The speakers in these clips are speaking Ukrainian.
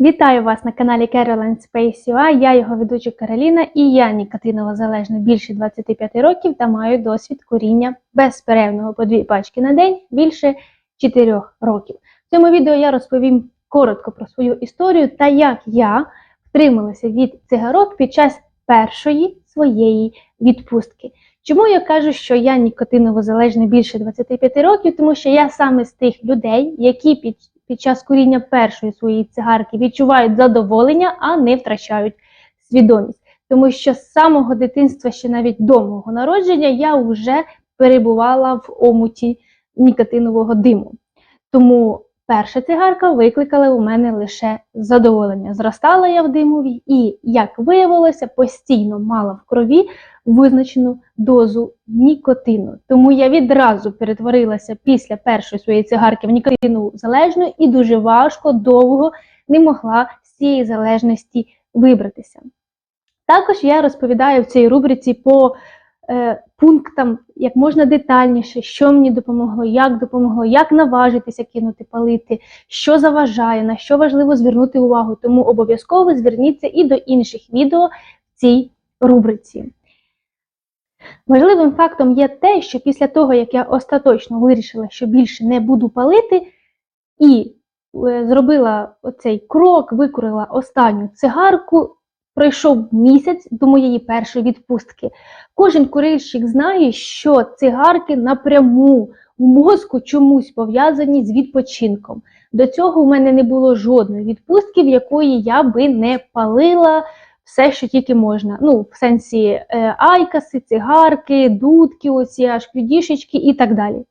Вітаю вас на каналі Caroline Space UA. Я його ведуча Кароліна і я нікотиново залежна більше 25 років та маю досвід куріння безперервного по дві пачки на день більше 4 років. В цьому відео я розповім коротко про свою історію та як я втрималася від цигарок під час першої своєї відпустки. Чому я кажу, що я нікотиново залежна більше 25 років? Тому що я саме з тих людей, які під, під час куріння першої своєї цигарки відчувають задоволення, а не втрачають свідомість. Тому що з самого дитинства, ще навіть до мого народження, я вже перебувала в омуті нікотинового диму. Тому перша цигарка викликала у мене лише задоволення. Зростала я в димові і, як виявилося, постійно мала в крові визначену дозу нікотину. Тому я відразу перетворилася після першої своєї цигарки в нікотину залежну і дуже важко, довго не могла з цієї залежності вибратися. Також я розповідаю в цій рубриці по пунктам як можна детальніше, що мені допомогло, як допомогло, як наважитися кинути палити, що заважає, на що важливо звернути увагу. Тому обов'язково зверніться і до інших відео в цій рубриці. Важливим фактом є те, що після того, як я остаточно вирішила, що більше не буду палити, і е, зробила оцей крок, викурила останню цигарку, пройшов місяць до моєї першої відпустки. Кожен курильщик знає, що цигарки напряму у мозку чомусь пов'язані з відпочинком. До цього у мене не було жодної відпустки, в якої я би не палила все, що тільки можна. Ну, в сенсі е, айкаси, цигарки, дудки, оці аж і так далі.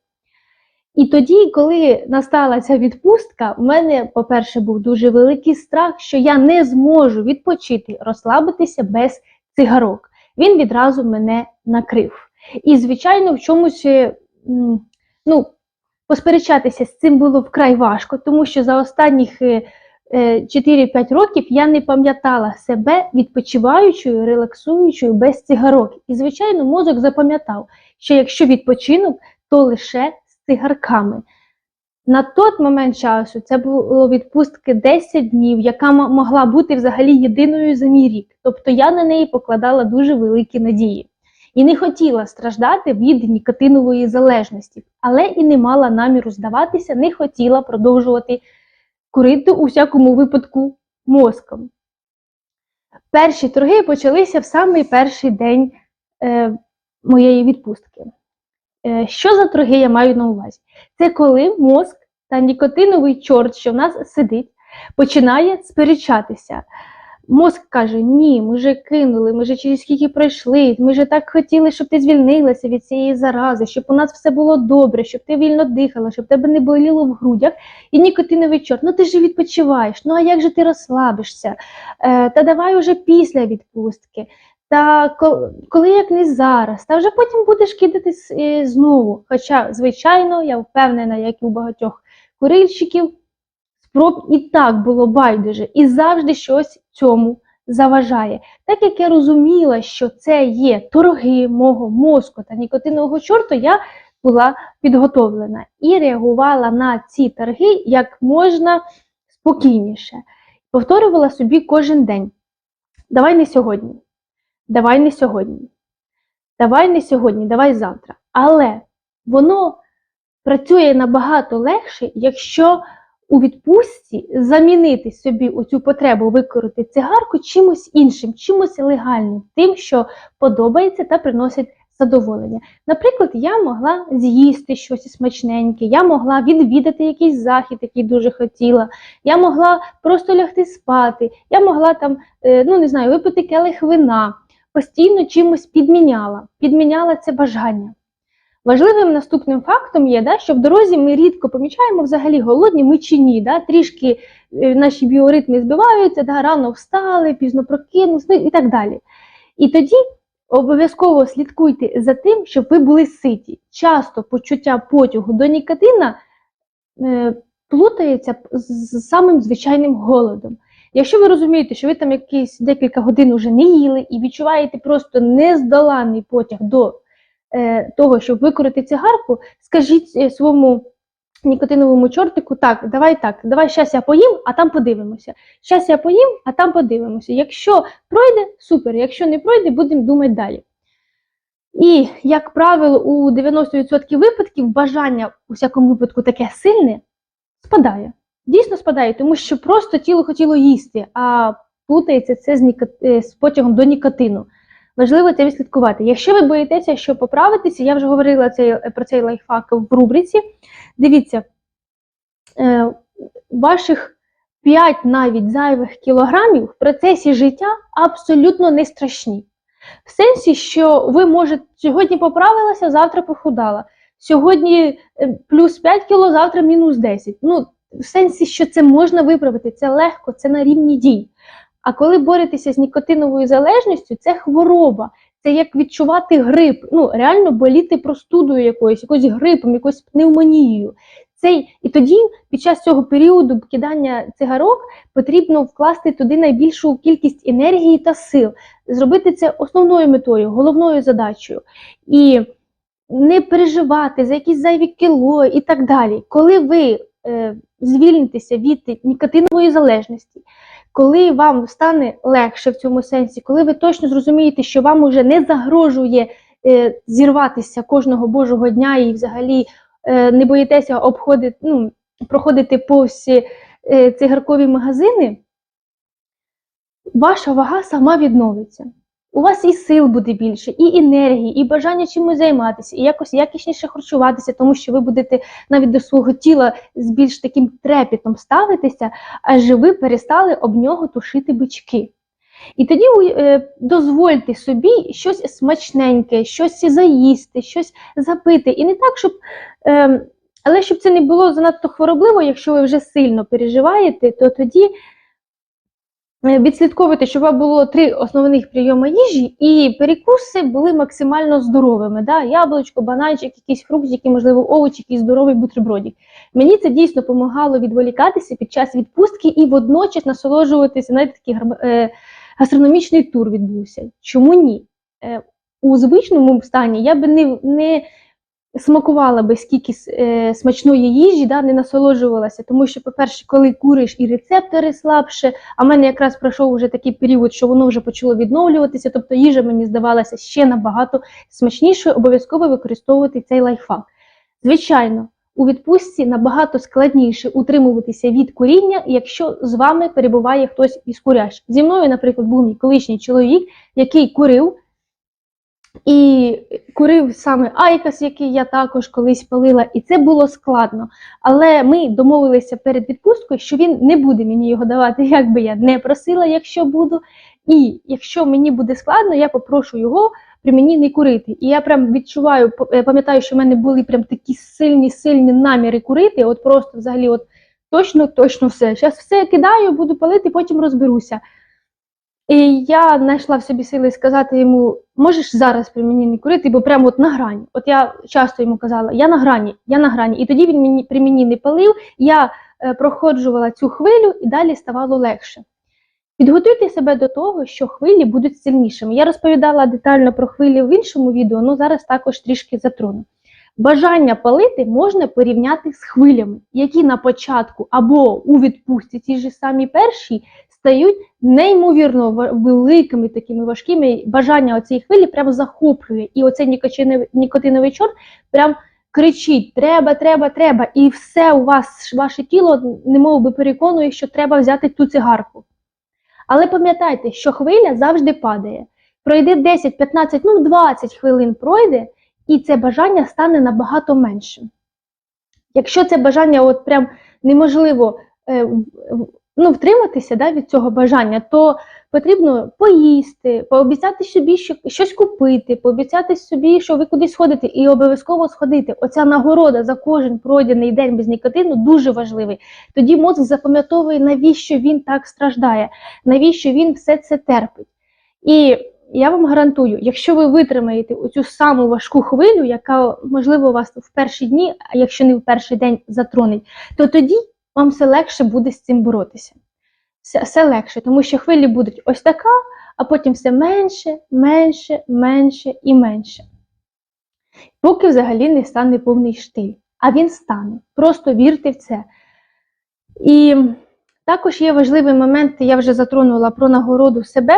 І тоді, коли настала ця відпустка, у мене, по-перше, був дуже великий страх, що я не зможу відпочити, розслабитися без цигарок. Він відразу мене накрив. І, звичайно, в чомусь е, ну, посперечатися з цим було вкрай важко, тому що за останніх е, е, 4-5 років я не пам'ятала себе відпочиваючою, релаксуючою без цигарок. І, звичайно, мозок запам'ятав, що якщо відпочинок, то лише цигарками. На той момент часу це було відпустки 10 днів, яка могла бути взагалі єдиною за мій рік. Тобто я на неї покладала дуже великі надії. І не хотіла страждати від нікотинової залежності, але і не мала наміру здаватися, не хотіла продовжувати курити у всякому випадку мозком. Перші торги почалися в самий перший день е, моєї відпустки. Е, що за торги я маю на увазі? Це коли мозк та нікотиновий чорт, що в нас сидить, починає сперечатися. Мозк каже: Ні, ми вже кинули, ми вже через скільки пройшли, ми вже так хотіли, щоб ти звільнилася від цієї зарази, щоб у нас все було добре, щоб ти вільно дихала, щоб тебе не боліло в грудях. І нікотиновий чорт, ну ти ж відпочиваєш, ну а як же ти розслабишся? Е, та давай уже після відпустки. Та коли як не зараз, та вже потім будеш кидатись е, знову. Хоча, звичайно, я впевнена, як і у багатьох курильщиків, спроб і так було байдуже, і завжди щось цьому заважає. Так як я розуміла, що це є торги мого мозку та нікотинового чорту, я була підготовлена і реагувала на ці торги як можна спокійніше. Повторювала собі кожен день: давай не сьогодні, давай не сьогодні, давай не сьогодні, давай завтра. Але воно працює набагато легше, якщо у відпустці замінити собі оцю потребу викорити цигарку чимось іншим, чимось легальним, тим, що подобається та приносить задоволення. Наприклад, я могла з'їсти щось смачненьке, я могла відвідати якийсь захід, який дуже хотіла, я могла просто лягти спати, я могла там, е, ну не знаю, випити келих вина, постійно чимось підміняла, підміняла це бажання. Важливим наступним фактом є, да, що в дорозі ми рідко помічаємо взагалі голодні ми чи ні. Да, трішки е, наші біоритми збиваються, да, рано встали, пізно прокинулися ну, і так далі. І тоді обов'язково слідкуйте за тим, щоб ви були ситі. Часто почуття потягу до нікотина е, плутається з самим звичайним голодом. Якщо ви розумієте, що ви там якісь декілька годин вже не їли і відчуваєте просто нездоланний потяг до е, того, щоб викорити цигарку, скажіть е, своєму нікотиновому чортику, так, давай так, давай щас я поїм, а там подивимося. Щас я поїм, а там подивимося. Якщо пройде, супер, якщо не пройде, будемо думати далі. І, як правило, у 90% випадків бажання у всякому випадку таке сильне спадає. Дійсно спадає, тому що просто тіло хотіло їсти, а плутається це з, ніко- е, з потягом до нікотину. Важливо це відслідкувати. Якщо ви боїтеся, що поправитися, я вже говорила цей, про цей лайфхак в рубриці. Дивіться, е, ваших 5 навіть зайвих кілограмів в процесі життя абсолютно не страшні. В сенсі, що ви можете сьогодні поправилася, завтра похудала. Сьогодні е, плюс 5 кіло, завтра мінус 10. Ну, в сенсі, що це можна виправити, це легко, це на рівні дій. А коли боретеся з нікотиновою залежністю, це хвороба, це як відчувати грип. Ну, реально боліти простудою якоюсь, якоюсь грипом, якоюсь пневмонією. Цей, і тоді, під час цього періоду кидання цигарок, потрібно вкласти туди найбільшу кількість енергії та сил, зробити це основною метою, головною задачею. І не переживати за якісь зайві кіло і так далі. Коли ви е, звільнитеся від нікотинової залежності, коли вам стане легше в цьому сенсі, коли ви точно зрозумієте, що вам уже не загрожує е, зірватися кожного божого дня і взагалі е, не боїтеся обходити, ну, проходити повз е, цигаркові магазини, ваша вага сама відновиться. У вас і сил буде більше, і енергії, і бажання чимось займатися, і якось якісніше харчуватися, тому що ви будете навіть до свого тіла з більш таким трепетом ставитися, аж ви перестали об нього тушити бички. І тоді е, дозвольте собі щось смачненьке, щось заїсти, щось запити. І не так, щоб. Е, але щоб це не було занадто хворобливо, якщо ви вже сильно переживаєте, то тоді відслідковуйте, щоб у вас було три основних прийоми їжі, і перекуси були максимально здоровими. Да? Яблучко, бананчик, якісь фруктики, можливо, овочі, якийсь здоровий бутербродик. Мені це дійсно допомагало відволікатися під час відпустки і водночас насолоджуватися, знаєте, такий е, гастрономічний тур відбувся. Чому ні? Е, у звичному стані я би не, не смакувала би скільки е, смачної їжі, да, не насолоджувалася. Тому що, по-перше, коли куриш і рецептори слабше, а в мене якраз пройшов вже такий період, що воно вже почало відновлюватися, тобто їжа мені здавалася ще набагато смачнішою, обов'язково використовувати цей лайфхак. Звичайно, у відпустці набагато складніше утримуватися від куріння, якщо з вами перебуває хтось із курящих. Зі мною, наприклад, був мій колишній чоловік, який курив. І курив саме Айкос, який я також колись палила, і це було складно. Але ми домовилися перед відпусткою, що він не буде мені його давати, як би я не просила, якщо буду. І якщо мені буде складно, я попрошу його при мені не курити. І я прям відчуваю, е, пам'ятаю, що в мене були прям такі сильні, сильні наміри курити. От просто взагалі, от точно, точно все. Зараз все кидаю, буду палити, потім розберуся. І я знайшла в собі сили сказати йому: можеш зараз при мені не курити, бо прямо от на грані. От я часто йому казала, я на грані, я на грані. І тоді він мені при мені не палив. Я е, проходжувала цю хвилю і далі ставало легше. Підготуйте себе до того, що хвилі будуть сильнішими. Я розповідала детально про хвилі в іншому відео, але зараз також трішки затрону. Бажання палити можна порівняти з хвилями, які на початку або у відпустці ті ж самі перші стають неймовірно великими, такими важкими. Бажання оцієї хвилі прямо захоплює. І оцей нікотиновий, чорт прям кричить: треба, треба, треба. І все у вас, ваше тіло, немов би переконує, що треба взяти ту цигарку. Але пам'ятайте, що хвиля завжди падає. Пройде 10, 15, ну 20 хвилин пройде, і це бажання стане набагато меншим. Якщо це бажання от прям неможливо е, ну, втриматися да, від цього бажання, то потрібно поїсти, пообіцяти собі що, щось купити, пообіцяти собі, що ви кудись сходите, і обов'язково сходити. Оця нагорода за кожен пройдений день без нікотину дуже важливий. Тоді мозк запам'ятовує, навіщо він так страждає, навіщо він все це терпить. І я вам гарантую, якщо ви витримаєте оцю саму важку хвилю, яка можливо вас в перші дні, а якщо не в перший день затронить, то тоді вам все легше буде з цим боротися. Все, все легше, тому що хвилі будуть ось така, а потім все менше, менше, менше і менше. Поки взагалі не стане повний штиль. а він стане. Просто вірте в це. І також є важливий момент, я вже затронула про нагороду себе.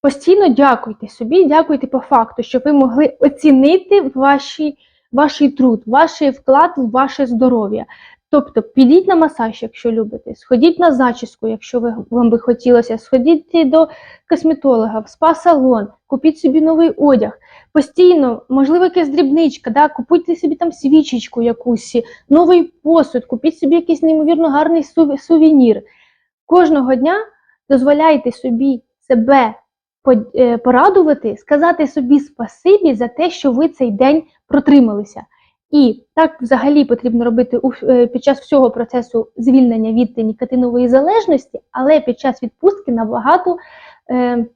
Постійно дякуйте собі, дякуйте по факту, що ви могли оцінити ваші, ваш труд, ваш вклад в ваше здоров'я. Тобто підіть на масаж, якщо любите, сходіть на зачіску, якщо ви, вам би хотілося, сходіть до косметолога, в спа-салон, купіть собі новий одяг. Постійно, можливо, якась дрібничка, да, купуйте собі там свічечку якусь, новий посуд, купіть собі якийсь неймовірно гарний сувенір. Кожного дня дозволяйте собі себе е, порадувати, сказати собі спасибі за те, що ви цей день протрималися. І так взагалі потрібно робити е, під час всього процесу звільнення від нікотинової залежності, але під час відпустки набагато е,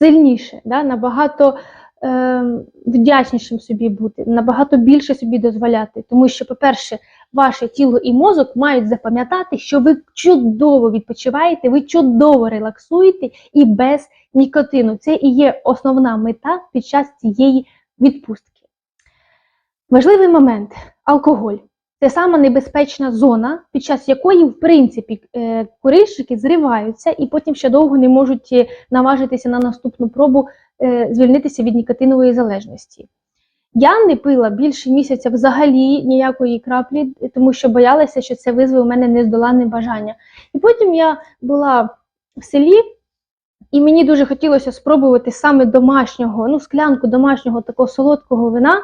сильніше, да, набагато е, вдячнішим собі бути, набагато більше собі дозволяти. Тому що, по-перше, ваше тіло і мозок мають запам'ятати, що ви чудово відпочиваєте, ви чудово релаксуєте і без нікотину. Це і є основна мета під час цієї відпустки. Важливий момент алкоголь. Це сама небезпечна зона, під час якої, в принципі, е, курильщики зриваються і потім ще довго не можуть е, наважитися на наступну пробу е, звільнитися від нікотинової залежності. Я не пила більше місяця взагалі ніякої краплі, тому що боялася, що це визве у мене нездоланне бажання. І потім я була в селі, і мені дуже хотілося спробувати саме домашнього, ну, склянку домашнього такого солодкого вина.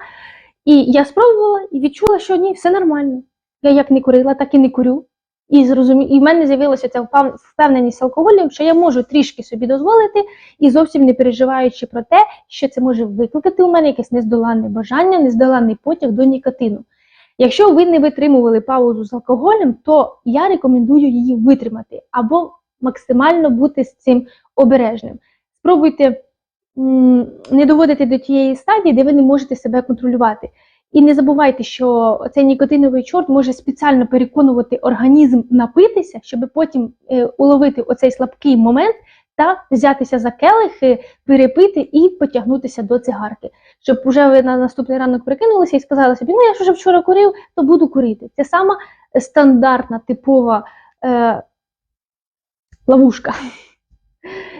І я спробувала і відчула, що ні, все нормально. Я як не курила, так і не курю. І зрозумі... і в мене з'явилася ця впев- впевненість алкоголем, що я можу трішки собі дозволити, і зовсім не переживаючи про те, що це може викликати у мене якесь нездоланне бажання, нездоланний потяг до нікотину. Якщо ви не витримували паузу з алкоголем, то я рекомендую її витримати або максимально бути з цим обережним. Спробуйте не доводити до тієї стадії, де ви не можете себе контролювати. І не забувайте, що цей нікотиновий чорт може спеціально переконувати організм напитися, щоб потім е, уловити оцей слабкий момент та взятися за келихи, перепити і потягнутися до цигарки. Щоб вже ви на наступний ранок прикинулися і сказали собі, ну я ж вже вчора курив, то буду курити. Це сама стандартна, типова е, ловушка.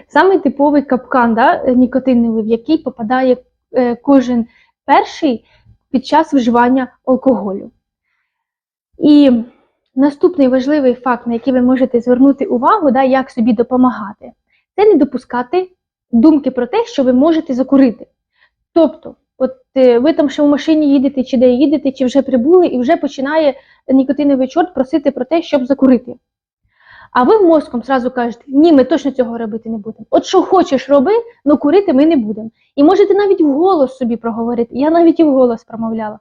Саме типовий капкан да, нікотиновий, в який попадає е, кожен перший під час вживання алкоголю. І наступний важливий факт, на який ви можете звернути увагу, да, як собі допомагати, це не допускати думки про те, що ви можете закурити. Тобто, от е, ви там ще в машині їдете, чи де їдете, чи вже прибули, і вже починає нікотиновий чорт просити про те, щоб закурити. А ви мозком зразу кажете, ні, ми точно цього робити не будемо. От що хочеш роби, але курити ми не будемо. І можете навіть вголос собі проговорити. Я навіть і вголос промовляла.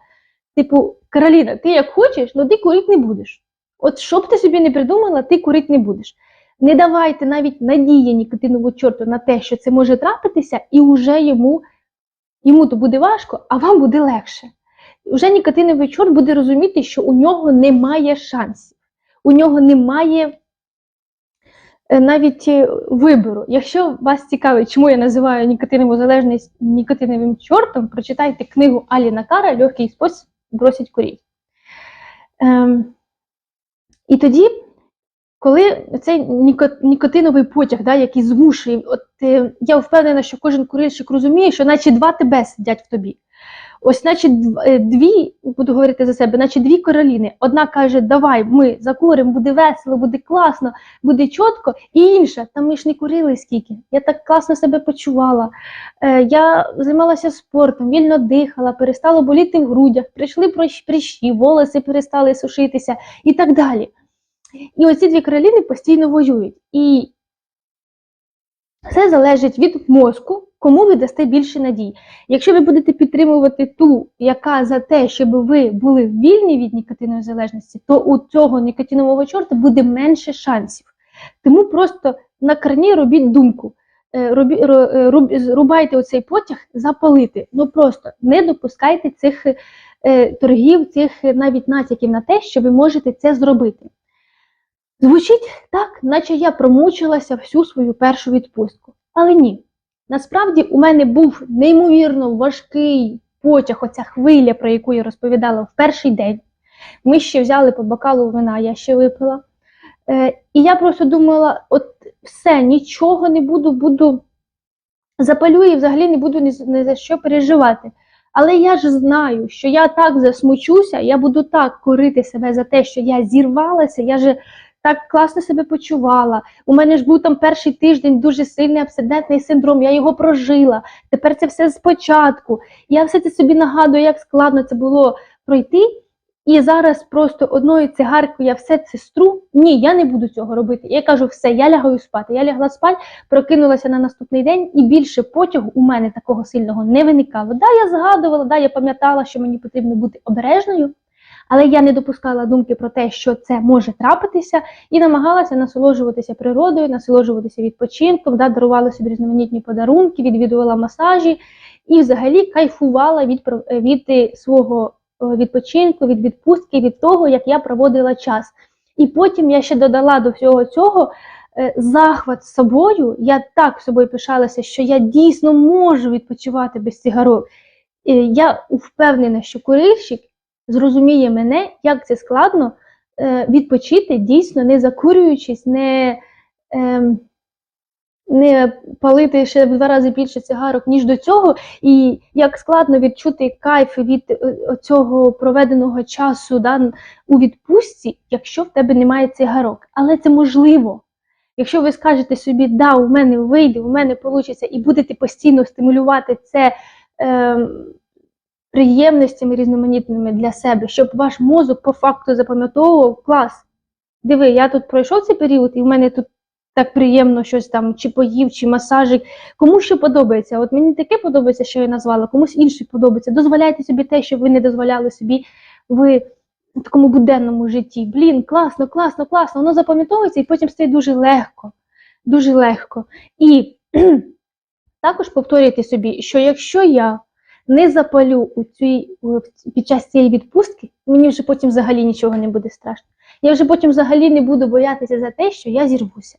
Типу, Кароліна, ти як хочеш, але ти курити не будеш. От що б ти собі не придумала, ти курити не будеш. Не давайте навіть надії нікотинову чорту на те, що це може трапитися, і вже йому, йому то буде важко, а вам буде легше. Уже нікотиновий чорт буде розуміти, що у нього немає шансів, у нього немає навіть е, вибору. Якщо вас цікавить, чому я називаю нікотинову залежність нікотиновим чортом, прочитайте книгу Аліна Кара Легкий спосіб бросить куріть. Ем, і тоді, коли цей нікотиновий потяг, да, який змушує, от е, я впевнена, що кожен курильщик розуміє, що наче два тебе сидять в тобі. Ось, наче е, дві, буду говорити за себе, наче дві Кароліни. Одна каже, давай, ми закуримо, буде весело, буде класно, буде чітко. І інша, та ми ж не курили скільки. Я так класно себе почувала. Е, я займалася спортом, вільно дихала, перестало боліти в грудях, прийшли прищі, волоси перестали сушитися і так далі. І оці дві Кароліни постійно воюють. І все залежить від мозку, кому ви дасте більше надій. Якщо ви будете підтримувати ту, яка за те, щоб ви були вільні від нікотинової залежності, то у цього нікотинового чорта буде менше шансів. Тому просто на карні робіть думку. Е, робі, ро- е, рубайте оцей потяг, запалити. Ну просто не допускайте цих е, торгів, цих е, навіть натяків на те, що ви можете це зробити. Звучить так, наче я промучилася всю свою першу відпустку. Але ні. Насправді у мене був неймовірно важкий потяг, оця хвиля, про яку я розповідала в перший день. Ми ще взяли по бокалу вина, я ще випила. Е, і я просто думала: от все, нічого не буду, буду запалю і взагалі не буду ні, ні за що переживати. Але я ж знаю, що я так засмучуся, я буду так корити себе за те, що я зірвалася, я же так класно себе почувала. У мене ж був там перший тиждень дуже сильний абсидентний синдром, я його прожила. Тепер це все спочатку. Я все це собі нагадую, як складно це було пройти. І зараз просто одною цигаркою я все це стру. Ні, я не буду цього робити. Я кажу, все, я лягаю спати. Я лягла спати, прокинулася на наступний день, і більше потягу у мене такого сильного не виникало. Да, я згадувала, да, я пам'ятала, що мені потрібно бути обережною, але я не допускала думки про те, що це може трапитися, і намагалася насолоджуватися природою, насолоджуватися відпочинком, да, дарувала собі різноманітні подарунки, відвідувала масажі і взагалі кайфувала від, від свого е, відпочинку, від відпустки, від того, як я проводила час. І потім я ще додала до всього цього е, захват собою. Я так собою пишалася, що я дійсно можу відпочивати без цигарок. Е, Я впевнена, що курильщик зрозуміє мене, як це складно е, відпочити, дійсно не закурюючись, не, ем, не палити ще в два рази більше цигарок, ніж до цього, і як складно відчути кайф від е, цього проведеного часу да, у відпустці, якщо в тебе немає цигарок. Але це можливо. Якщо ви скажете собі, да, у мене вийде, у мене вийде, і будете постійно стимулювати це е, приємностями різноманітними для себе, щоб ваш мозок по факту запам'ятовував клас. Диви, я тут пройшов цей період, і в мене тут так приємно щось там, чи поїв, чи масажик. Кому що подобається. От мені таке подобається, що я назвала, комусь інше подобається. Дозволяйте собі те, що ви не дозволяли собі в такому буденному житті. Блін, класно, класно, класно. Воно запам'ятовується і потім стає дуже легко. Дуже легко. І також повторюйте собі, що якщо я не запалю у цій, під час цієї відпустки, мені вже потім взагалі нічого не буде страшно. Я вже потім взагалі не буду боятися за те, що я зірвуся.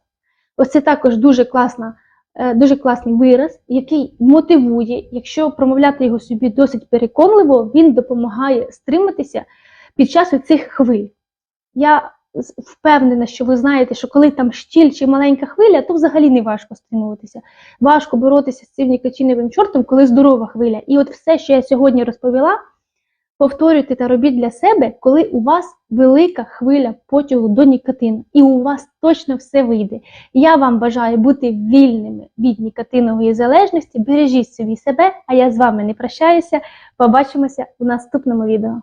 Ось це також дуже класна, е, дуже класний вираз, який мотивує, якщо промовляти його собі досить переконливо, він допомагає стриматися під час цих хвиль. Я впевнена, що ви знаєте, що коли там щіль чи маленька хвиля, то взагалі не важко стримуватися. Важко боротися з цим нікотиновим чортом, коли здорова хвиля. І от все, що я сьогодні розповіла, повторюйте та робіть для себе, коли у вас велика хвиля потягу до нікотину, і у вас точно все вийде. Я вам бажаю бути вільними від нікотинової залежності. Бережіть собі себе, а я з вами не прощаюся. Побачимося у наступному відео.